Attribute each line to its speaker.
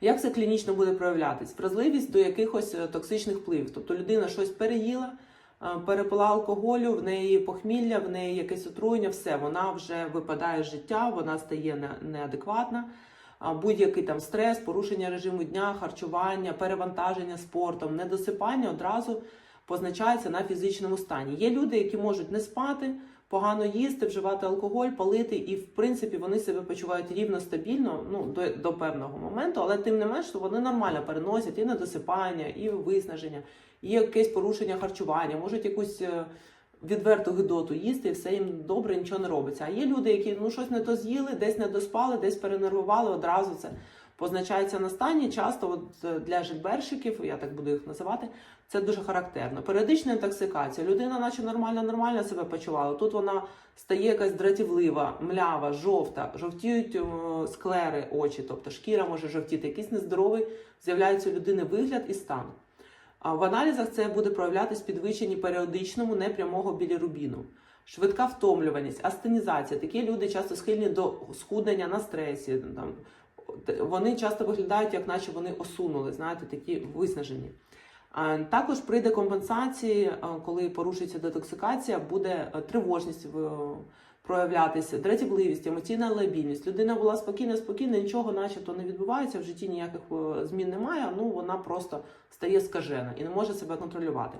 Speaker 1: Як це клінічно буде проявлятись? Вразливість до якихось е, токсичних впливів. Тобто людина щось переїла, е, перепила алкоголю, в неї похмілля, в неї якесь отруєння, все, вона вже випадає з життя, вона стає неадекватна. Будь-який там стрес, порушення режиму дня, харчування, перевантаження спортом, недосипання одразу позначається на фізичному стані. Є люди, які можуть не спати, погано їсти, вживати алкоголь, палити, і в принципі вони себе почувають рівно стабільно ну, до, до певного моменту, але тим не менш вони нормально переносять і недосипання, і виснаження, і якесь порушення харчування, можуть якусь. е, Відверту гидоту їсти, і все їм добре, нічого не робиться. А є люди, які ну щось не то з'їли, десь не доспали, десь перенервували, одразу це позначається на стані. Часто от е, для жильбершиків, я так буду їх називати, це дуже характерно. Періодична інтоксикація. Людина, наче нормально, нормально себе почувала. Тут вона стає якась дратівлива, млява, жовта, жовтіють е, склери очі, тобто шкіра може жовтіти, якийсь нездоровий з'являється у людини вигляд і стан. А в аналізах це буде проявлятись підвищенні періодичному непрямого білірубіну. Швидка втомлюваність, астенізація. Такі люди часто схильні до схуднення на стресі. Там, вони часто виглядають, як наче вони осунули, знаєте, такі виснажені. Також при декомпенсації, а, коли порушується детоксикація, буде е, тривожність проявлятися, дратівливість, емоційна лабільність. Людина була спокійна, спокійна, нічого начебто не відбувається, в житті ніяких е, змін немає, ну вона просто стає скажена і не може себе контролювати.